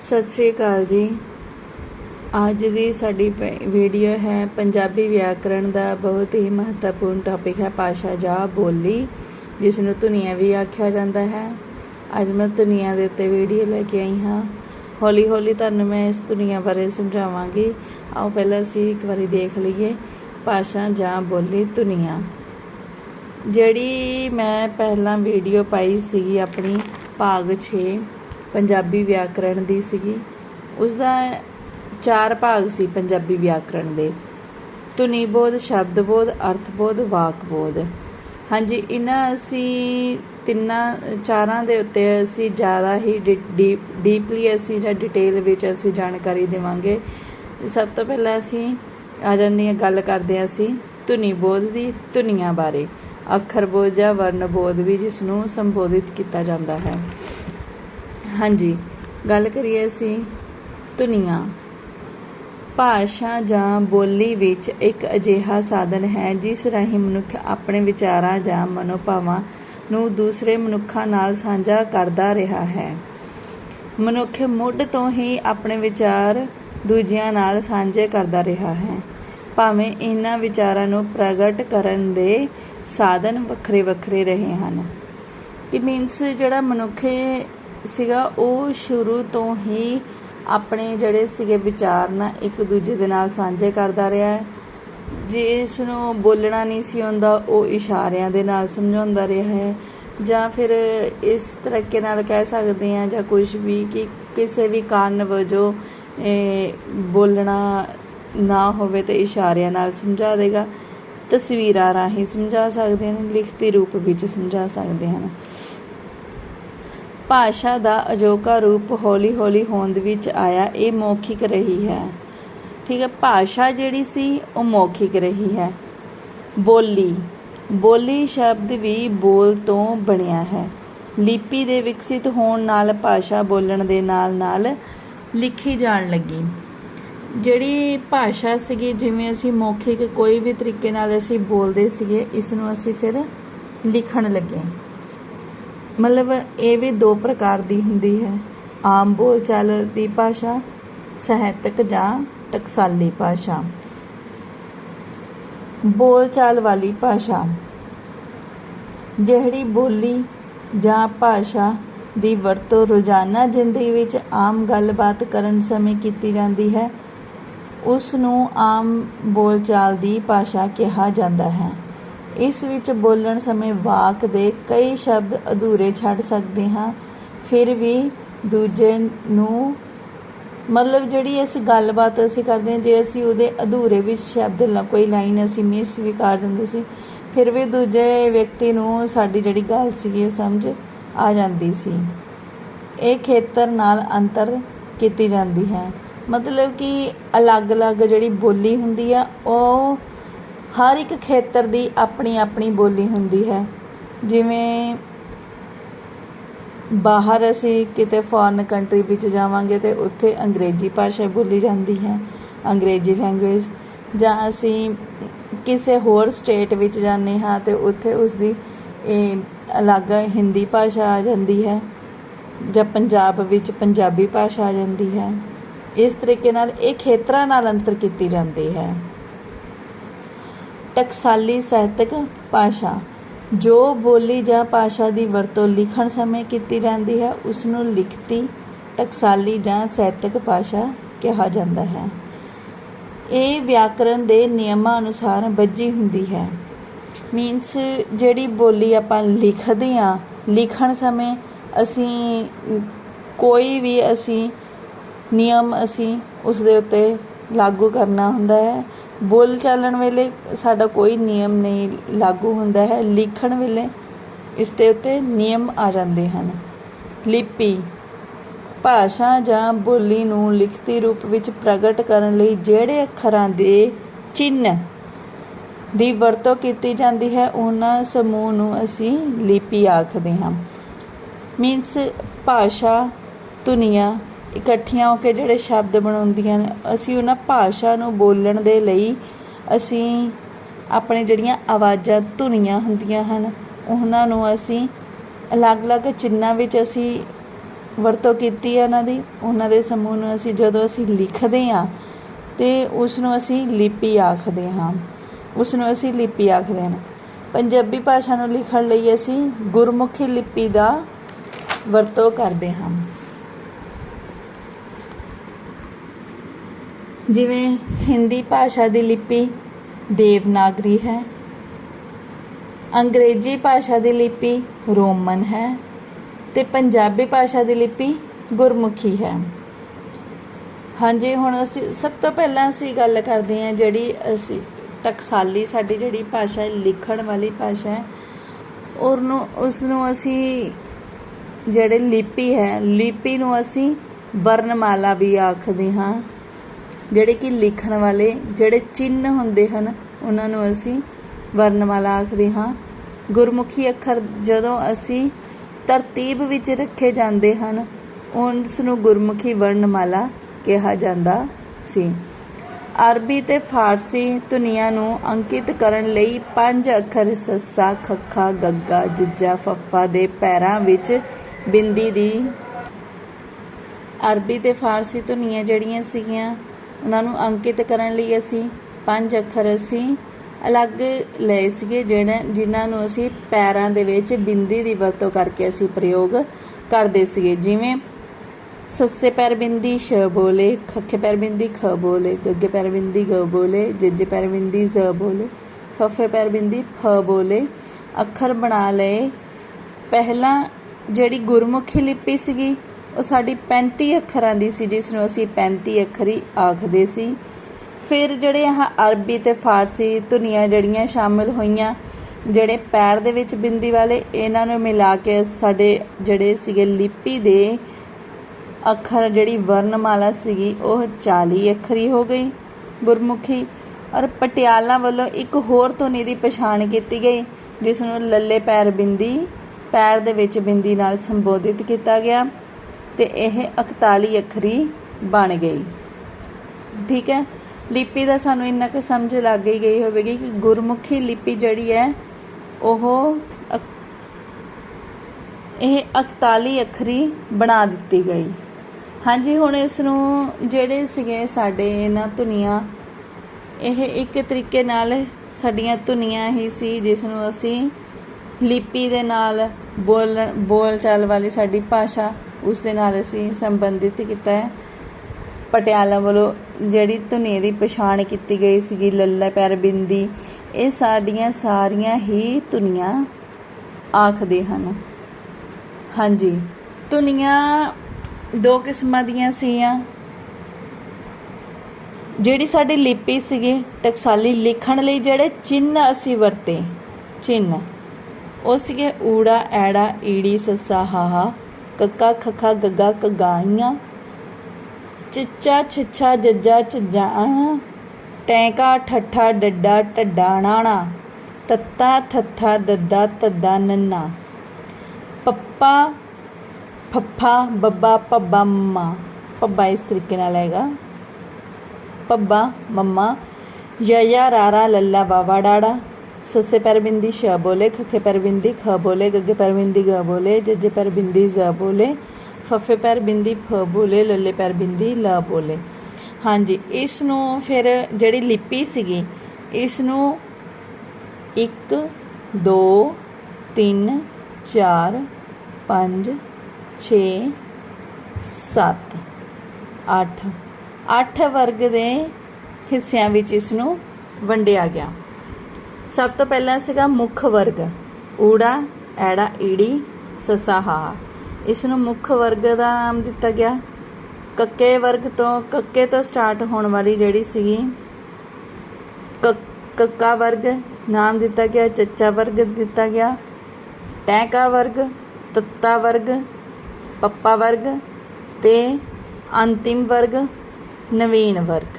ਸਤਿ ਸ਼੍ਰੀ ਅਕਾਲ ਜੀ। ਅੱਜ ਦੀ ਸਾਡੀ ਪ- ਵੀਡੀਓ ਹੈ ਪੰਜਾਬੀ ਵਿਆਕਰਣ ਦਾ ਬਹੁਤ ਹੀ ਮਹੱਤਵਪੂਰਨ ਟੌਪਿਕ ਹੈ ਭਾਸ਼ਾ ਜਾਂ ਬੋਲੀ ਜਿਸ ਨੂੰ ਧੁਨੀਆਂ ਵੀ ਆਖਿਆ ਜਾਂਦਾ ਹੈ। ਅੱਜ ਮੈਂ ਧੁਨੀਆਂ ਦੇ ਉੱਤੇ ਵੀਡੀਓ ਲੈ ਕੇ ਆਈ ਹਾਂ। ਹੌਲੀ ਹੌਲੀ ਤੁਹਾਨੂੰ ਮੈਂ ਇਸ ਧੁਨੀਆਂ ਬਾਰੇ ਸਮਝਾਵਾਂਗੀ। ਆਓ ਪਹਿਲਾਂ ਅਸੀਂ ਇੱਕ ਵਾਰੀ ਦੇਖ ਲਈਏ ਭਾਸ਼ਾ ਜਾਂ ਬੋਲੀ ਧੁਨੀਆਂ। ਜਿਹੜੀ ਮੈਂ ਪਹਿਲਾਂ ਵੀਡੀਓ ਪਾਈ ਸੀਗੀ ਆਪਣੀ ਭਾਗ 6 ਪੰਜਾਬੀ ਵਿਆਕਰਣ ਦੀ ਸੀਗੀ। ਉਸ ਦਾ ਚਾਰ ਭਾਗ ਸੀ ਪੰਜਾਬੀ ਵਿਆਕਰਣ ਦੇ। ਧੁਨੀ ਬੋਧ ਸ਼ਬਦ ਬੋਧ ਅਰਥ ਬੋਧ ਵਾਕ ਬੋਧ ਹਾਂਜੀ, ਇਹਨਾਂ ਅਸੀਂ ਤਿੰਨਾਂ, ਚਾਰਾਂ ਦੇ ਉੱਤੇ ਅਸੀਂ ਜ਼ਿਆਦਾ ਹੀ ਡੀਪ ਡੀਪਲੀ ਅਸੀਂ ਜਾਂ ਡਿਟੇਲ ਵਿੱਚ ਅਸੀਂ ਜਾਣਕਾਰੀ ਦੇਵਾਂਗੇ। ਸਭ ਤੋਂ ਪਹਿਲਾਂ ਅਸੀਂ ਆ ਜਾਂਦੇ ਹਾਂ, ਗੱਲ ਕਰਦੇ ਹਾਂ ਅਸੀਂ ਧੁਨੀ ਬੋਧ ਦੀ ਧੁਨੀਆਂ ਬਾਰੇ। ਅੱਖਰ ਬੋਧ ਜਾਂ ਵਰਨ ਬੋਧ ਵੀ ਜਿਸ ਨੂੰ ਸੰਬੋਧਿਤ ਕੀਤਾ ਜਾਂਦਾ ਹੈ। ਹਾਂਜੀ, ਗੱਲ ਕਰੀਏ ਅਸੀਂ ਧੁਨੀਆਂ। ਭਾਸ਼ਾ ਜਾਂ ਬੋਲੀ ਵਿੱਚ ਇੱਕ ਅਜਿਹਾ ਸਾਧਨ ਹੈ ਜਿਸ ਰਾਹੀਂ ਮਨੁੱਖ ਆਪਣੇ ਵਿਚਾਰਾਂ ਜਾਂ ਮਨੋਭਾਵਾਂ ਨੂੰ ਦੂਸਰੇ ਮਨੁੱਖਾਂ ਨਾਲ ਸਾਂਝਾ ਕਰਦਾ ਰਿਹਾ ਹੈ। ਮਨੁੱਖ ਮੁੱਢ ਤੋਂ ਹੀ ਆਪਣੇ ਵਿਚਾਰ ਦੂਜਿਆਂ ਨਾਲ ਸਾਂਝੇ ਕਰਦਾ ਰਿਹਾ ਹੈ। ਭਾਵੇਂ ਇਹਨਾਂ ਵਿਚਾਰਾਂ ਨੂੰ ਪ੍ਰਗਟ ਕਰਨ ਦੇ ਸਾਧਨ ਵੱਖਰੇ ਵੱਖਰੇ ਰਹੇ ਹਨ। ਕਿ ਮੀਨਸ ਜਿਹੜਾ ਮਨੁੱਖ ਸੀਗਾ, ਉਹ ਸ਼ੁਰੂ ਤੋਂ ਹੀ ਆਪਣੇ ਜਿਹੜੇ ਸੀਗੇ ਵਿਚਾਰ ਨਾ ਇੱਕ ਦੂਜੇ ਦੇ ਨਾਲ ਸਾਂਝੇ ਕਰਦਾ ਰਿਹਾ ਹੈ। ਜਿਸ ਨੂੰ ਬੋਲਣਾ ਨਹੀਂ ਸੀ ਆਉਂਦਾ, ਉਹ ਇਸ਼ਾਰਿਆਂ ਦੇ ਨਾਲ ਸਮਝਾਉਂਦਾ ਰਿਹਾ ਹੈ। ਜਾਂ ਫਿਰ ਇਸ ਤਰੀਕੇ ਨਾਲ ਕਹਿ ਸਕਦੇ ਆ ਜਾਂ ਕੁਝ ਵੀ ਕਿ ਕਿਸੇ ਵੀ ਕਾਰਨ ਵਜੋਂ ਬੋਲਣਾ ਨਾ ਹੋਵੇ ਤੇ ਇਸ਼ਾਰਿਆਂ ਨਾਲ ਸਮਝਾ ਦੇਗਾ। ਤਸਵੀਰਾਂ ਰਾਹੀਂ ਸਮਝਾ ਸਕਦੇ ਹਨ, ਲਿਖਤੀ ਰੂਪ ਵਿੱਚ ਸਮਝਾ ਸਕਦੇ ਹਨ। ਭਾਸ਼ਾ ਦਾ ਅਜੋਕਾ ਰੂਪ ਹੌਲੀ-ਹੌਲੀ ਹੋਂਦ ਵਿੱਚ ਆਇਆ, ਇਹ ਮੌਖਿਕ ਰਹੀ ਹੈ। ਠੀਕ ਹੈ, ਭਾਸ਼ਾ ਜਿਹੜੀ ਸੀ, ਉਹ ਮੌਖਿਕ ਰਹੀ ਹੈ। ਬੋਲੀ ਬੋਲੀ ਸ਼ਬਦ ਵੀ ਬੋਲ ਤੋਂ ਬਣਿਆ ਹੈ। ਲਿਪੀ ਦੇ ਵਿਕਸਿਤ ਹੋਣ ਨਾਲ ਭਾਸ਼ਾ ਬੋਲਣ ਦੇ ਨਾਲ-ਨਾਲ ਲਿਖੀ ਜਾਣ ਲੱਗੀ। ਜਿਹੜੀ ਭਾਸ਼ਾ ਸੀਗੀ, ਜਿਵੇਂ ਅਸੀਂ ਮੌਖਿਕ ਕੋਈ ਵੀ ਤਰੀਕੇ ਨਾਲ ਅਸੀਂ ਬੋਲਦੇ ਸੀਗੇ, ਇਸ ਨੂੰ ਅਸੀਂ ਫਿਰ ਲਿਖਣ ਲੱਗੇ। ਮਤਲਬ ਇਹ ਵੀ ਦੋ ਪ੍ਰਕਾਰ ਦੀ ਹੁੰਦੀ ਹੈ। ਆਮ ਬੋਲਚਾਲ ਦੀ ਭਾਸ਼ਾ, ਸਾਹਿਤਕ ਜਾਂ ਟਕਸਾਲੀ ਭਾਸ਼ਾ। ਬੋਲਚਾਲ ਵਾਲੀ ਭਾਸ਼ਾ। ਜਿਹੜੀ ਬੋਲੀ ਜਾਂ ਭਾਸ਼ਾ ਦੀ ਵਰਤੋਂ ਰੋਜ਼ਾਨਾ ਜ਼ਿੰਦਗੀ ਵਿੱਚ ਆਮ ਗੱਲਬਾਤ ਕਰਨ ਸਮੇਂ ਕੀਤੀ ਜਾਂਦੀ ਹੈ ਉਸ ਨੂੰ ਆਮ ਬੋਲਚਾਲ ਦੀ ਭਾਸ਼ਾ ਕਿਹਾ ਜਾਂਦਾ ਹੈ। ਇਸ ਵਿੱਚ ਬੋਲਣ ਸਮੇਂ ਵਾਕ ਦੇ ਕਈ ਸ਼ਬਦ ਅਧੂਰੇ ਛੱਡ ਸਕਦੇ ਹਾਂ, ਫਿਰ ਵੀ ਦੂਜੇ ਨੂੰ ਮਤਲਬ ਜਿਹੜੀ ਅਸੀਂ ਗੱਲਬਾਤ ਅਸੀਂ ਕਰਦੇ ਹਾਂ, ਜੇ ਅਸੀਂ ਉਹਦੇ ਅਧੂਰੇ ਵਿੱਚ ਸ਼ਬਦ ਲ, ਕੋਈ ਲਾਈਨ ਅਸੀਂ ਮਿਸ ਵੀ ਕਰ ਜਾਂਦੇ ਸੀ, ਫਿਰ ਵੀ ਦੂਜੇ ਵਿਅਕਤੀ ਨੂੰ ਸਾਡੀ ਜਿਹੜੀ ਗੱਲ ਸੀਗੀ ਉਹ ਸਮਝ ਆ ਜਾਂਦੀ ਸੀ। ਇਹ ਖੇਤਰ ਨਾਲ ਅੰਤਰ ਕੀਤੀ ਜਾਂਦੀ ਹੈ। ਮਤਲਬ ਕਿ ਅਲੱਗ-ਅਲੱਗ ਜਿਹੜੀ ਬੋਲੀ ਹੁੰਦੀ ਆ, ਉਹ ਹਰ ਇੱਕ ਖੇਤਰ ਦੀ ਆਪਣੀ ਆਪਣੀ ਬੋਲੀ ਹੁੰਦੀ ਹੈ। ਜਿਵੇਂ ਬਾਹਰ ਅਸੀਂ ਕਿਤੇ ਫੋਰਨ ਕੰਟਰੀ ਵਿੱਚ ਜਾਵਾਂਗੇ ਤੇ ਉੱਥੇ ਅੰਗਰੇਜ਼ੀ ਭਾਸ਼ਾ ਬੋਲੀ ਜਾਂਦੀ ਹੈ, ਅੰਗਰੇਜ਼ੀ ਲੈਂਗੁਏਜ ਜਾਂ ਅਸੀਂ ਕਿਸੇ ਹੋਰ ਸਟੇਟ ਵਿੱਚ ਜਾਂਦੇ ਹਾਂ ਤੇ ਉੱਥੇ ਉਸ ਦੀ ਇਹ ਅਲੱਗ ਹਿੰਦੀ ਭਾਸ਼ਾ ਆ ਜਾਂਦੀ ਹੈ ਜਾਂ ਪੰਜਾਬ ਵਿੱਚ ਪੰਜਾਬੀ ਭਾਸ਼ਾ ਆ ਜਾਂਦੀ ਹੈ। ਇਸ ਤਰੀਕੇ ਨਾਲ ਇਹ ਖੇਤਰਾਂ ਨਾਲ ਅੰਤਰ ਕੀਤੀ ਜਾਂਦੀ ਹੈ। ਟਕਸਾਲੀ ਸਾਹਿਤਕ ਭਾਸ਼ਾ, ਜੋ ਬੋਲੀ ਜਾਂ ਭਾਸ਼ਾ ਦੀ ਵਰਤੋਂ ਲਿਖਣ ਸਮੇਂ ਕੀਤੀ ਜਾਂਦੀ ਹੈ ਉਸ ਨੂੰ ਲਿਖਤੀ ਟਕਸਾਲੀ ਜਾਂ ਸਾਹਿਤਕ ਭਾਸ਼ਾ ਕਿਹਾ ਜਾਂਦਾ ਹੈ। ਇਹ ਵਿਆਕਰਨ ਦੇ ਨਿਯਮਾਂ ਅਨੁਸਾਰ ਬੱਝੀ ਹੁੰਦੀ ਹੈ। ਮੀਨਸ ਜਿਹੜੀ ਬੋਲੀ ਆਪਾਂ ਲਿਖਦੇ ਆ ਲਿਖਣ ਸਮੇਂ ਅਸੀਂ ਕੋਈ ਵੀ ਅਸੀਂ ਨਿਯਮ ਅਸੀਂ ਉਸ ਦੇ ਉੱਤੇ ਲਾਗੂ ਕਰਨਾ ਹੁੰਦਾ ਹੈ। ਬੋਲ ਚਾਲਣ ਵੇਲੇ ਸਾਡਾ ਕੋਈ ਨਿਯਮ ਨਹੀਂ ਲਾਗੂ ਹੁੰਦਾ ਹੈ। ਲਿਖਣ ਵੇਲੇ ਇਸ ਦੇ ਉੱਤੇ ਨਿਯਮ ਆ ਜਾਂਦੇ ਹਨ। ਲਿਪੀ, ਭਾਸ਼ਾ ਜਾਂ ਬੋਲੀ ਨੂੰ ਲਿਖਤੀ ਰੂਪ ਵਿੱਚ ਪ੍ਰਗਟ ਕਰਨ ਲਈ ਜਿਹੜੇ ਅੱਖਰਾਂ ਦੇ ਚਿੰਨ੍ਹ ਦੀ ਵਰਤੋਂ ਕੀਤੀ ਜਾਂਦੀ ਹੈ, ਉਹਨਾਂ ਸਮੂਹ ਨੂੰ ਅਸੀਂ ਲਿਪੀ ਆਖਦੇ ਹਾਂ। ਮੀਨਸ ਭਾਸ਼ਾ, ਧੁਨੀਆਂ ਇਕੱਠੀਆਂ ਹੋ ਕੇ ਜਿਹੜੇ ਸ਼ਬਦ ਬਣਾਉਂਦੀਆਂ ਨੇ, ਅਸੀਂ ਉਹਨਾਂ ਭਾਸ਼ਾ ਨੂੰ ਬੋਲਣ ਦੇ ਲਈ ਅਸੀਂ ਆਪਣੇ ਜਿਹੜੀਆਂ ਆਵਾਜ਼ਾਂ ਧੁਨੀਆਂ ਹੁੰਦੀਆਂ ਹਨ, ਉਹਨਾਂ ਨੂੰ ਅਸੀਂ ਅਲੱਗ-ਅਲੱਗ ਚਿੰਨਾਂ ਵਿੱਚ ਅਸੀਂ ਵਰਤੋਂ ਕੀਤੀ ਹੈ ਉਹਨਾਂ ਦੀ, ਉਹਨਾਂ ਦੇ ਸਮੂਹ ਨੂੰ ਅਸੀਂ ਜਦੋਂ ਅਸੀਂ ਲਿਖਦੇ ਹਾਂ ਤੇ ਉਸ ਨੂੰ ਅਸੀਂ ਲਿਪੀ ਆਖਦੇ ਹਾਂ, ਉਸ ਨੂੰ ਅਸੀਂ ਲਿਪੀ ਆਖਦੇ ਹਾਂ ਪੰਜਾਬੀ ਭਾਸ਼ਾ ਨੂੰ ਲਿਖਣ ਲਈ ਅਸੀਂ ਗੁਰਮੁਖੀ ਲਿਪੀ ਦਾ ਵਰਤੋਂ ਕਰਦੇ ਹਾਂ। ਜਿਵੇਂ ਹਿੰਦੀ ਭਾਸ਼ਾ ਦੀ ਲਿਪੀ ਦੇਵਨਾਗਰੀ ਹੈ, ਅੰਗਰੇਜ਼ੀ ਭਾਸ਼ਾ ਦੀ ਲਿਪੀ ਰੋਮਨ ਹੈ ਤੇ ਪੰਜਾਬੀ ਭਾਸ਼ਾ ਦੀ ਲਿਪੀ ਗੁਰਮੁਖੀ ਹੈ। ਹਾਂਜੀ, ਹੁਣ ਅਸੀਂ ਸਭ ਤੋਂ ਪਹਿਲਾਂ ਅਸੀਂ ਗੱਲ ਕਰਦੇ ਹਾਂ ਜਿਹੜੀ ਅਸੀਂ ਟਕਸਾਲੀ ਸਾਡੀ ਜਿਹੜੀ ਭਾਸ਼ਾ ਹੈ, ਲਿਖਣ ਵਾਲੀ ਭਾਸ਼ਾ ਹੈ, ਉਹਨੂੰ ਉਸ ਨੂੰ ਅਸੀਂ ਜਿਹੜੇ ਲਿਪੀ ਹੈ, ਲਿਪੀ ਨੂੰ ਅਸੀਂ ਵਰਣਮਾਲਾ ਵੀ ਆਖਦੇ ਹਾਂ। ਜਿਹੜੇ ਕਿ ਲਿਖਣ ਵਾਲੇ, ਜਿਹੜੇ ਚਿੰਨ੍ਹ ਹੁੰਦੇ ਹਨ, ਉਹਨਾਂ ਨੂੰ ਅਸੀਂ ਵਰਣਮਾਲਾ ਆਖਦੇ ਹਾਂ। ਗੁਰਮੁਖੀ ਅੱਖਰ ਜਦੋਂ ਅਸੀਂ ਤਰਤੀਬ ਵਿੱਚ ਰੱਖੇ ਜਾਂਦੇ ਹਨ, ਉਸ ਨੂੰ ਗੁਰਮੁਖੀ ਵਰਣਮਾਲਾ ਕਿਹਾ ਜਾਂਦਾ ਸੀ। ਅਰਬੀ ਤੇ ਫਾਰਸੀ ਧੁਨੀਆਂ ਨੂੰ ਅੰਕਿਤ ਕਰਨ ਲਈ ਪੰਜ ਅੱਖਰ ਸੱਸਾ, ਖੱਖਾ, ਗੱਗਾ, ਜੱਜਾ, ਫੱਫਾ ਦੇ ਪੈਰਾਂ ਵਿੱਚ ਬਿੰਦੀ ਦੀ ਅਰਬੀ ਤੇ ਫਾਰਸੀ ਧੁਨੀਆਂ ਜਿਹੜੀਆਂ ਸੀਗੀਆਂ ਉਹਨਾਂ ਨੂੰ ਅੰਕਿਤ ਕਰਨ ਲਈ ਅਸੀਂ ਪੰਜ ਅੱਖਰ ਅਸੀਂ ਅਲੱਗ ਲਏ ਸੀਗੇ, ਜਿਹੜੇ ਜਿਨ੍ਹਾਂ ਨੂੰ ਅਸੀਂ ਪੈਰਾਂ ਦੇ ਵਿੱਚ ਬਿੰਦੀ ਦੀ ਵਰਤੋਂ ਕਰਕੇ ਅਸੀਂ ਪ੍ਰਯੋਗ ਕਰਦੇ ਸੀਗੇ। ਜਿਵੇਂ ਸੱਸੇ ਪੈਰ ਬਿੰਦੀ, ਸ਼ ਬੋਲੇ, ਖੱਖੇ ਪੈਰ ਬਿੰਦੀ, ਖ ਬੋਲੇ, ਗੱਗੇ ਪੈਰ ਬਿੰਦੀ, ਗ ਬੋਲੇ, ਜੱਜੇ ਪੈਰ ਬਿੰਦੀ, ਜ਼ ਬੋਲੇ, ਫਫੇ ਪੈਰ ਬਿੰਦੀ, ਫ ਬੋਲੇ। ਅੱਖਰ ਬਣਾ ਲਏ। ਪਹਿਲਾਂ ਜਿਹੜੀ ਗੁਰਮੁਖੀ ਲਿਪੀ ਸੀਗੀ ਉਹ ਸਾਡੀ 35 ਅੱਖਰਾਂ ਦੀ ਸੀ, ਜਿਸ ਨੂੰ ਅਸੀਂ 35 ਅੱਖਰੀ ਆਖਦੇ ਸੀ। ਫਿਰ ਜਿਹੜੇ ਆ ਅਰਬੀ ਤੇ ਫਾਰਸੀ ਧੁਨੀਆਂ ਜਿਹੜੀਆਂ ਸ਼ਾਮਿਲ ਹੋਈਆਂ, ਜਿਹੜੇ ਪੈਰ ਦੇ ਵਿੱਚ ਬਿੰਦੀ ਵਾਲੇ, ਇਹਨਾਂ ਨੂੰ ਮਿਲਾ ਕੇ ਸਾਡੇ ਜਿਹੜੇ ਸੀਗੇ ਲਿਪੀ ਦੇ ਅੱਖਰ, ਜਿਹੜੀ ਵਰਣਮਾਲਾ ਸੀਗੀ, ਉਹ 40 ਅੱਖਰੀ ਹੋ ਗਈ ਗੁਰਮੁਖੀ। ਔਰ ਪਟਿਆਲਾ ਵੱਲੋਂ ਇੱਕ ਹੋਰ ਧੁਨੀ ਦੀ ਪਛਾਣ ਕੀਤੀ ਗਈ, ਜਿਸ ਨੂੰ ਲੱਲੇ ਪੈਰ ਬਿੰਦੀ, ਪੈਰ ਦੇ ਵਿੱਚ ਬਿੰਦੀ ਨਾਲ ਸੰਬੋਧਿਤ ਕੀਤਾ ਗਿਆ। ਤੇ ਇਹ 41 ਅੱਖਰੀ ਬਣ ਗਈ। ਠੀਕ ਹੈ? ਲਿਪੀ ਦਾ ਸਾਨੂੰ ਇੰਨਾ ਕੁ ਸਮਝ ਲੱਗ ਹੀ ਗਈ ਹੋਵੇਗੀ ਕਿ ਗੁਰਮੁਖੀ ਲਿਪੀ ਜਿਹੜੀ ਹੈ, ਉਹ ਅਕ- ਇਹ 41 ਅੱਖਰੀ ਬਣਾ ਦਿੱਤੀ ਗਈ। ਹਾਂਜੀ, ਹੁਣ ਇਸ ਨੂੰ ਜਿਹੜੇ ਸੀਗੇ ਸਾਡੇ ਇਹਨਾਂ ਧੁਨੀਆਂ, ਇਹ ਇੱਕ ਤਰੀਕੇ ਨਾਲ ਸਾਡੀਆਂ ਧੁਨੀਆਂ ਹੀ ਸੀ, ਜਿਸ ਨੂੰ ਅਸੀਂ ਲਿਪੀ ਦੇ ਨਾਲ ਬੋਲਣ ਬੋਲ ਚਾਲ ਵਾਲੀ ਸਾਡੀ ਭਾਸ਼ਾ ਉਸ ਦੇ ਨਾਲ ਅਸੀਂ ਸੰਬੰਧਿਤ ਕੀਤਾ ਹੈ। ਪਟਿਆਲਾ ਵੱਲੋਂ ਜਿਹੜੀ ਧੁਨੀ ਦੀ ਪਛਾਣ ਕੀਤੀ ਗਈ ਸੀਗੀ, ਲੱਲਾ ਪੈਰ ਬਿੰਦੀ, ਇਹ ਸਾਡੀਆਂ ਸਾਰੀਆਂ ਹੀ ਧੁਨੀਆਂ ਆਖਦੇ ਹਨ। ਹਾਂਜੀ, ਧੁਨੀਆਂ ਦੋ ਕਿਸਮਾਂ ਦੀਆਂ ਸੀਆਂ। ਜਿਹੜੀ ਸਾਡੀ ਲਿਪੀ ਸੀਗੀ, ਟਕਸਾਲੀ ਲਿਖਣ ਲਈ ਜਿਹੜੇ ਚਿੰਨ੍ਹ ਅਸੀਂ ਵਰਤੇ, ਚਿੰਨ੍ਹ, ਉਹ ਸੀਗੇ ਊੜਾ, ਐੜਾ, ਈੜੀ, ਸੱਸਾ ਹਾਹਾ ਕੱਕਾ ਖੱਖਾ ਗੱਗਾ ਕਗਾਈਆਂ। ਚਿੱਚਾ ਛਿੱਛਾ ਜੱਜਾ ਝੱਜਾਣਾ ਟੈਂਕਾ ਠੱਠਾ ਡੱਡਾ ਢੱਡਾਣਾਣਾ ਤੱਤਾ ਥੱਥਾ ਦੱਦਾ ਤੱਦਾ ਨੰਨਾ। ਪੱਪਾ ਫੱਫਾ ਬੱਬਾ ਪੱਬਾ ਮੰਮਾ। ਪੱਬਾ ਇਸ ਤਰੀਕੇ ਨਾਲ ਆਏਗਾ ਪੱਬਾ ਮੰਮਾ। ਯਾ ਰਾਰਾ ਲੱਲਾ ਬਾਵਾ ਡਾੜਾ। ਸੱਸੇ ਪੈਰ ਬਿੰਦੀ ਸ਼ ਬੋਲੇ, ਖੱਖੇ ਪੈਰ ਬਿੰਦੀ ਖ ਬੋਲੇ, ਗੱਗੇ ਪੈਰ ਬਿੰਦੀ ਗ ਬੋਲੇ, ਜੱਜੇ ਪੈਰ ਬਿੰਦੀ ਜ਼ ਬੋਲੇ, ਫੱਫੇ ਪੈਰ ਬਿੰਦੀ ਫ ਬੋਲੇ, ਲੱਲੇ ਪੈਰ ਬਿੰਦੀ ਲ ਬੋਲੇ। ਹਾਂਜੀ ਇਸ ਨੂੰ ਫਿਰ ਜਿਹੜੀ ਲਿਪੀ ਸੀਗੀ ਇਸ ਨੂੰ 1 2 3 4 5 6 7 8 8 ਵਰਗ ਦੇ ਹਿੱਸਿਆਂ ਵਿੱਚ ਇਸ ਨੂੰ ਵੰਡਿਆ ਗਿਆ। ਸਭ ਤੋਂ ਪਹਿਲਾਂ ਸੀਗਾ ਮੁੱਖ ਵਰਗ। ਊੜਾ, ਐੜਾ, ਈੜੀ ਸਸਾ ਇਸ ਨੂੰ ਮੁੱਖ ਵਰਗ ਦਾ ਨਾਮ ਦਿੱਤਾ ਗਿਆ। ਕੱਕੇ ਵਰਗ ਤੋਂ, ਕੱਕੇ ਤੋਂ ਸਟਾਰਟ ਹੋਣ ਵਾਲੀ ਜਿਹੜੀ ਸੀਗੀ ਕ- ਕੱਕਾ ਵਰਗ, ਨਾਮ ਦਿੱਤਾ ਗਿਆ, ਚੱਚਾ ਵਰਗ ਦਿੱਤਾ ਗਿਆ, ਟੈਂਕਾ ਵਰਗ, ਤੱਤਾ ਵਰਗ, ਪੱਪਾ ਵਰਗ ਤੇ ਅੰਤਿਮ ਵਰਗ, ਨਵੀਨ ਵਰਗ।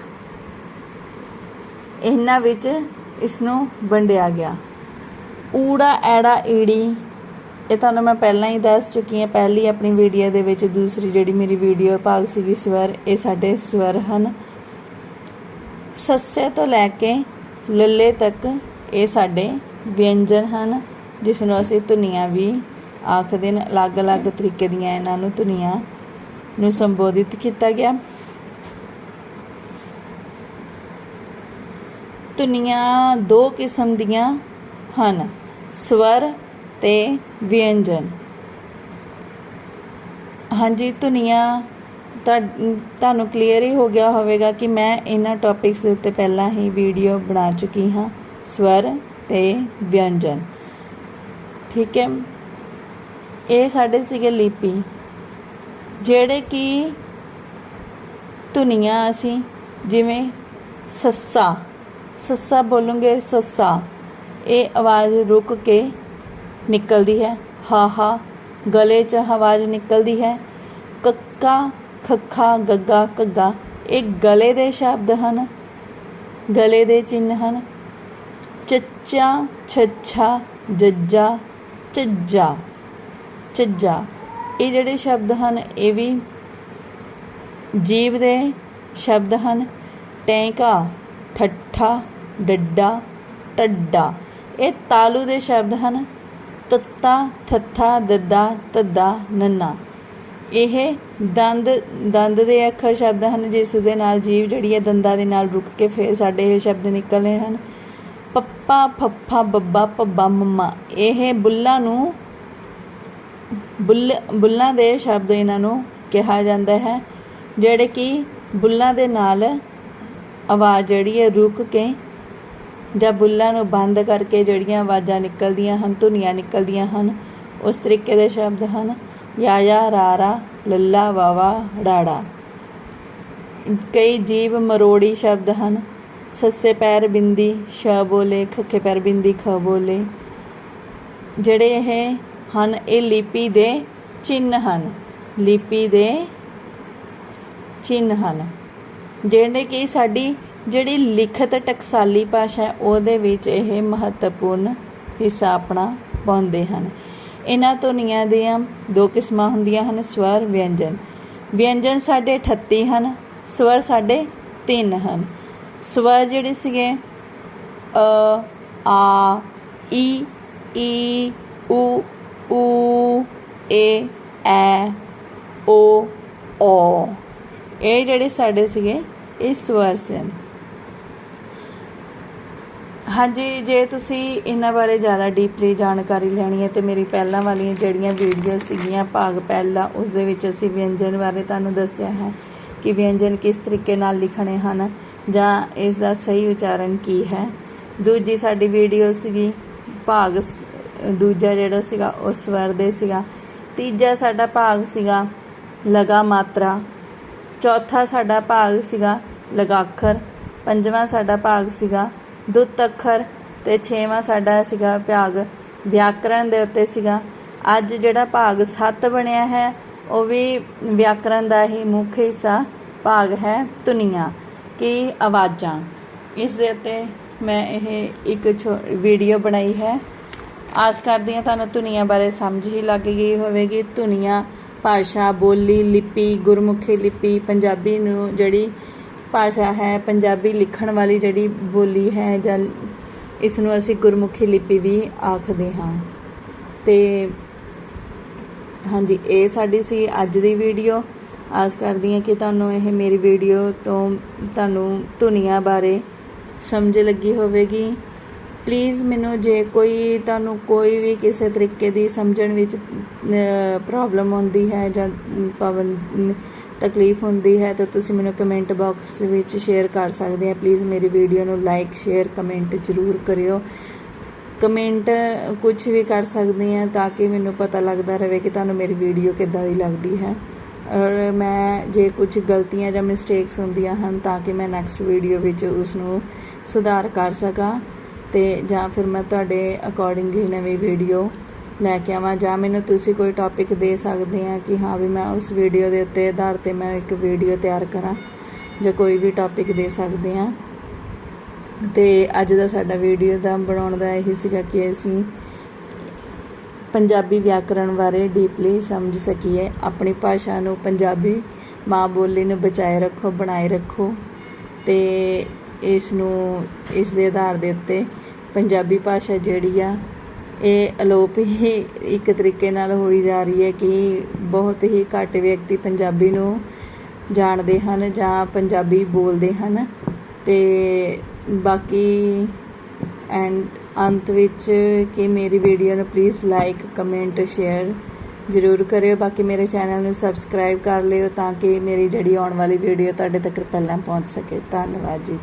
ਇਹਨਾਂ ਵਿੱਚ ਇਸ ਨੂੰ ਵੰਡਿਆ ਗਿਆ। ਊੜਾ, ਐੜਾ, ਈੜੀ, ਇਹ ਤੁਹਾਨੂੰ ਮੈਂ ਪਹਿਲਾਂ ਹੀ ਦੱਸ ਚੁੱਕੀ ਹਾਂ। ਪਹਿਲੀ ਆਪਣੀ ਵੀਡੀਓ ਦੇ ਵਿੱਚ, ਦੂਸਰੀ ਜਿਹੜੀ ਮੇਰੀ ਵੀਡੀਓ ਭਾਗ ਸੀਗੀ ਸਵਰ, ਇਹ ਸਾਡੇ ਸਵਰ ਹਨ। ਸੱਸੇ ਤੋਂ ਲੈ ਕੇ ਲੱਲੇ ਤੱਕ ਇਹ ਸਾਡੇ ਵਿਅੰਜਨ ਹਨ ਜਿਸ ਨੂੰ ਅਸੀਂ ਧੁਨੀਆਂ ਵੀ ਆਖਦੇ ਨੇ। ਅਲੱਗ-ਅਲੱਗ ਤਰੀਕੇ ਦੀਆਂ ਇਹਨਾਂ ਨੂੰ ਧੁਨੀਆਂ ਨੂੰ ਸੰਬੋਧਿਤ ਕੀਤਾ ਗਿਆ। ਧੁਨੀਆਂ ਦੋ ਕਿਸਮ ਦੀਆਂ ਹਨ, ਸਵਰ ਤੇ ਵਿਅੰਜਨ। ਹਾਂਜੀ, ਧੁਨੀਆਂ ਤੁਹਾਨੂੰ ਕਲੀਅਰ ਹੀ ਹੋ ਗਿਆ ਹੋਵੇਗਾ ਕਿ ਮੈਂ ਇਹਨਾਂ ਟੌਪਿਕਸ ਦੇ ਉੱਤੇ ਪਹਿਲਾਂ ਹੀ ਵੀਡੀਓ ਬਣਾ ਚੁੱਕੀ ਹਾਂ, ਸਵਰ ਤੇ ਵਿਅੰਜਨ। ਠੀਕ ਹੈ? ਇਹ ਸਾਡੇ ਸੀਗੇ ਲਿਪੀ। ਜਿਹੜੇ ਕਿ ਧੁਨੀਆਂ ਅਸੀਂ, ਜਿਵੇਂ ਸੱਸਾ। ਸੱਸਾ ਬੋਲੂਗੇ, ਸੱਸਾ। ਇਹ ਆਵਾਜ਼ ਰੁਕ ਕੇ ਨਿਕਲਦੀ ਹੈ। ਹਾ ਹਾ। ਗਲੇ 'ਚ ਆਵਾਜ਼ ਨਿਕਲਦੀ ਹੈ। ਕੱਕਾ, ਖੱਖਾ, ਗੱਗਾ, ਘੱਗਾ। ਇਹ ਗਲੇ ਦੇ ਸ਼ਬਦ ਹਨ। ਗਲੇ ਦੇ ਚਿੰਨ੍ਹ ਹਨ। ਚੱਚਾ, ਛੱਛਾ, ਜੱਜਾ, ਝੱਜਾ। ਝੱਜਾ। ਇਹ ਜਿਹੜੇ ਸ਼ਬਦ ਹਨ, ਇਹ ਵੀ ਜੀਵ ਦੇ ਸ਼ਬਦ ਹਨ। ਟੈਂਕਾ, ਠੱਠਾ ਡੱਡਾ, ਟੱਡਾ। ਇਹ ਤਾਲੂ ਦੇ ਸ਼ਬਦ ਹਨ। ਤੱਤਾ, ਥੱਥਾ, ਦੱਦਾ, ਤੱਦਾ, ਨੰਨਾ। ਇਹ ਦੰਦ ਦੰਦ ਦੇ ਅੱਖਰ ਸ਼ਬਦ ਹਨ, ਜਿਸ ਦੇ ਨਾਲ ਜੀਵ ਜਿਹੜੀ ਹੈ ਦੰਦਾਂ ਦੇ ਨਾਲ ਰੁਕ ਕੇ ਫਿਰ ਸਾਡੇ ਇਹ ਸ਼ਬਦ ਨਿਕਲਨੇ ਹਨ। ਪੱਪਾ, ਫੱਫਾ, ਬੱਬਾ ਪੱਬਾ ਮੰਮਾ। ਇਹ ਬੁੱਲਾਂ ਨੂੰ, ਬੁੱਲ, ਬੁੱਲਾਂ ਦੇ ਸ਼ਬਦ ਇਹਨਾਂ ਨੂੰ ਕਿਹਾ ਜਾਂਦਾ ਹੈ, ਜਿਹੜੇ ਕਿ ਬੁੱਲਾਂ ਦੇ ਨਾਲ ਆਵਾਜ਼ ਜਿਹੜੀ ਹੈ ਰੁਕ ਕੇ ਜਾਂ ਬੁੱਲਾਂ ਨੂੰ ਬੰਦ ਕਰਕੇ ਜਿਹੜੀਆਂ ਆਵਾਜ਼ਾਂ ਨਿਕਲਦੀਆਂ ਹਨ, ਧੁਨੀਆਂ ਨਿਕਲਦੀਆਂ ਹਨ, ਉਸ ਤਰੀਕੇ ਦੇ ਸ਼ਬਦ ਹਨ, ਯਾ ਰਾਰਾ ਲੱਲਾ ਵਾਵਾ ਡਾੜਾ ਕਈ ਜੀਵ ਮਰੋੜੀ ਸ਼ਬਦ ਹਨ, ਸੱਸੇ ਪੈਰ ਬਿੰਦੀ, ਸ਼ ਬੋਲੇ, ਖੱਖੇ ਪੈਰ ਬਿੰਦੀ, ਖ ਬੋਲੇ। ਜਿਹੜੇ ਇਹ ਹਨ, ਇਹ ਲਿਪੀ ਦੇ ਚਿੰਨ੍ਹ ਹਨ, ਲਿਪੀ ਦੇ ਚਿੰਨ੍ਹ ਹਨ। ਜਿਹੜੇ ਕਿ ਸਾਡੀ ਜਿਹੜੀ ਲਿਖਤ ਟਕਸਾਲੀ ਭਾਸ਼ਾ ਹੈ, ਉਹਦੇ ਵਿੱਚ ਇਹ ਮਹੱਤਵਪੂਰਨ ਹਿੱਸਾ ਆਪਣਾ ਪਾਉਂਦੇ ਹਨ। ਇਹਨਾਂ ਧੁਨੀਆਂ ਦੀਆਂ ਦੋ ਕਿਸਮਾਂ ਹੁੰਦੀਆਂ ਹਨ, ਸਵਰ, ਵਿਅੰਜਨ। ਵਿਅੰਜਨ ਸਾਡੇ 38 ਹਨ, ਸਵਰ ਸਾਡੇ 3 ਹਨ। ਸਵਰ ਜਿਹੜੇ ਸੀਗੇ, ਅ, ਆ, ਈ ਈ ਊ ਊ ਏ, ਐ, ਓ ਓ। ਇਹ ਜਿਹੜੇ ਸਾਡੇ ਸੀਗੇ, ਇਹ ਸਵਰ ਸਨ। ਹਾਂਜੀ, ਜੇ ਤੁਸੀਂ ਇਹਨਾਂ ਬਾਰੇ ਜ਼ਿਆਦਾ ਡੀਪਲੀ ਜਾਣਕਾਰੀ ਲੈਣੀ ਹੈ ਤੇ ਮੇਰੀ ਪਹਿਲਾਂ ਵਾਲੀਆਂ ਜਿਹੜੀਆਂ ਵੀਡੀਓ ਸੀਗੀਆਂ, ਭਾਗ ਪਹਿਲਾ ਉਸ ਦੇ ਵਿੱਚ ਅਸੀਂ ਵਿਅੰਜਨ ਬਾਰੇ ਤੁਹਾਨੂੰ ਦੱਸਿਆ ਹੈ ਕਿ ਵਿਅੰਜਨ ਕਿਸ ਤਰੀਕੇ ਨਾਲ ਲਿਖਣੇ ਹਨ ਜਾਂ ਇਸ ਦਾ ਸਹੀ ਉਚਾਰਨ ਕੀ ਹੈ। ਦੂਜੀ ਸਾਡੀ ਵੀਡੀਓ ਸੀਗੀ, ਭਾਗ ਸ- ਦੂਜਾ ਜਿਹੜਾ ਸੀਗਾ, ਉਹ ਸਵਰ ਦੇ ਸੀਗਾ। ਤੀਜਾ ਸਾਡਾ ਭਾਗ ਸੀਗਾ, ਲਗਾ ਮਾਤਰਾ। ਚੌਥਾ ਸਾਡਾ ਭਾਗ ਸੀਗਾ, ਲਗਾਖਰ। ਪੰਜਵਾਂ ਸਾਡਾ ਭਾਗ ਸੀਗਾ ਦੁੱਤ ਅੱਖਰ ਤੇ ਛੇਵਾਂ ਸਾਡਾ ਸੀਗਾ ਭਾਗ। ਵਿਆਕਰਣ ਦੇ ਉੱਤੇ ਸੀਗਾ। ਅੱਜ ਜਿਹੜਾ ਭਾਗ 7 ਬਣਿਆ ਹੈ, ਉਹ ਵੀ ਵਿਆਕਰਣ ਦਾ ਹੀ ਮੁੱਖ ਹਿੱਸਾ ਭਾਗ ਹੈ ਧੁਨੀਆਂ, ਕੀ ਆਵਾਜ਼ਾਂ। ਇਸ ਦੇ ਉੱਤੇ ਮੈਂ ਇਹ ਇੱਕ ਵੀਡੀਓ ਬਣਾਈ ਹੈ। ਆਸ ਕਰਦੀ ਹਾਂ ਤੁਹਾਨੂੰ ਧੁਨੀਆਂ ਬਾਰੇ ਸਮਝ ਹੀ ਲੱਗ ਗਈ ਹੋਵੇਗੀ। ਧੁਨੀਆਂ ਭਾਸ਼ਾ, ਬੋਲੀ, ਲਿਪੀ, ਗੁਰਮੁਖੀ ਲਿਪੀ, ਪੰਜਾਬੀ ਨੂੰ ਜਿਹੜੀ ਭਾਸ਼ਾ ਹੈ, ਪੰਜਾਬੀ ਲਿਖਣ ਵਾਲੀ ਜਿਹੜੀ ਬੋਲੀ ਹੈ ਜਾਂ ਇਸ ਨੂੰ ਅਸੀਂ ਗੁਰਮੁਖੀ ਲਿਪੀ ਵੀ ਆਖਦੇ ਹਾਂ। ਤੇ ਹਾਂਜੀ, ਇਹ ਸਾਡੀ ਸੀ ਅੱਜ ਦੀ ਵੀਡੀਓ। ਆਸ ਕਰਦੀ ਹਾਂ ਕਿ ਤੁਹਾਨੂੰ ਇਹ ਮੇਰੀ ਵੀਡੀਓ ਤੋਂ ਤੁਹਾਨੂੰ ਧੁਨੀਆਂ ਬਾਰੇ ਸਮਝ ਲੱਗੀ ਹੋਵੇਗੀ। ਪਲੀਜ਼ ਮੈਨੂੰ ਜੇ ਕੋਈ ਤੁਹਾਨੂੰ ਕੋਈ ਵੀ ਕਿਸੇ ਤਰੀਕੇ ਦੀ ਸਮਝਣ ਵਿੱਚ ਪ੍ਰੋਬਲਮ ਆਉਂਦੀ ਹੈ ਜਾਂ ਪਾਬੰ ਤਕਲੀਫ ਹੁੰਦੀ ਹੈ, ਤਾਂ ਤੁਸੀਂ ਮੈਨੂੰ ਕਮੈਂਟ ਬਾਕਸ ਵਿੱਚ ਸ਼ੇਅਰ ਕਰ ਸਕਦੇ ਆ। ਪਲੀਜ਼ ਮੇਰੀ ਵੀਡੀਓ ਨੂੰ ਲਾਈਕ ਸ਼ੇਅਰ ਕਮੈਂਟ ਜ਼ਰੂਰ ਕਰਿਓ। ਕਮੈਂਟ ਕੁਝ ਵੀ ਕਰ ਸਕਦੇ ਆ ਤਾਂ ਕਿ ਮੈਨੂੰ ਪਤਾ ਲੱਗਦਾ ਰਹੇ ਕਿ ਤੁਹਾਨੂੰ ਮੇਰੀ ਵੀਡੀਓ ਕਿੱਦਾਂ ਦੀ ਲੱਗਦੀ ਹੈ। ਔਰ ਮੈਂ ਜੇ ਕੁਝ ਗਲਤੀਆਂ ਜਾਂ ਮਿਸਟੇਕਸ ਹੁੰਦੀਆਂ ਹਨ ਤਾਂ ਕਿ ਮੈਂ ਨੈਕਸਟ ਵੀਡੀਓ ਵਿੱਚ ਉਸ ਨੂੰ ਸੁਧਾਰ ਕਰ ਸਕਾਂ। ਤੇ ਜਾਂ ਫਿਰ ਮੈਂ ਤੁਹਾਡੇ ਅਕੋਰਡਿੰਗਲੀ ਨਵੀਂ ਵੀਡੀਓ ਲੈ ਕੇ ਆਵਾਂ, ਜਾਂ ਮੈਨੂੰ ਤੁਸੀਂ ਕੋਈ ਟੌਪਿਕ ਦੇ ਸਕਦੇ ਆ ਕਿ ਹਾਂ ਵੀ ਮੈਂ ਉਸ ਵੀਡੀਓ ਦੇ ਉੱਤੇ ਆਧਾਰ ਤੇ ਮੈਂ ਇੱਕ ਵੀਡੀਓ ਤਿਆਰ ਕਰਾਂ, ਜਾਂ ਕੋਈ ਵੀ ਟੌਪਿਕ ਦੇ ਸਕਦੇ ਆ। ਤੇ ਅੱਜ ਦਾ ਸਾਡਾ ਵੀਡੀਓ ਦਾ ਬਣਾਉਣ ਦਾ ਇਹੀ ਸੀਗਾ ਕਿ ਅਸੀਂ ਪੰਜਾਬੀ ਵਿਆਕਰਣ ਬਾਰੇ ਡੀਪਲੀ ਸਮਝ ਸਕੀਏ, ਆਪਣੀ ਭਾਸ਼ਾ ਨੂੰ ਪੰਜਾਬੀ ਮਾਂ ਬੋਲੀ ਨੂੰ ਬਚਾਏ ਰੱਖੋ, ਬਣਾਏ ਰੱਖੋ। ਤੇ ਇਸ ਨੂੰ ਇਸ ਦੇ ਆਧਾਰ ਦੇ ਉੱਤੇ ਪੰਜਾਬੀ ਭਾਸ਼ਾ ਜਿਹੜੀ ਆ, ਇਹ ਅਲੋਪ ਹੀ ਇੱਕ ਤਰੀਕੇ ਨਾਲ ਹੋਈ ਜਾ ਰਹੀ ਹੈ ਕਿ ਬਹੁਤ ਹੀ ਘੱਟ ਵਿਅਕਤੀ ਪੰਜਾਬੀ ਨੂੰ ਜਾਣਦੇ ਹਨ ਜਾਂ ਪੰਜਾਬੀ ਬੋਲਦੇ ਹਨ ਤੇ ਬਾਕੀ ਐਂਡ ਅੰਤ ਵਿੱਚ ਕਿ ਮੇਰੀ ਵੀਡੀਓ ਨੂੰ ਪਲੀਜ਼ ਲਾਈਕ ਕਮੈਂਟ ਸ਼ੇਅਰ ਜ਼ਰੂਰ ਕਰਿਓ। ਬਾਕੀ ਮੇਰੇ ਚੈਨਲ ਨੂੰ ਸਬਸਕ੍ਰਾਈਬ ਕਰ ਲਿਓ ਤਾਂ ਕਿ ਮੇਰੀ ਜਿਹੜੀ ਆਉਣ ਵਾਲੀ ਵੀਡੀਓ ਤੁਹਾਡੇ ਤੱਕ ਪਹਿਲਾਂ ਪਹੁੰਚ ਸਕੇ। ਧੰਨਵਾਦ ਜੀ।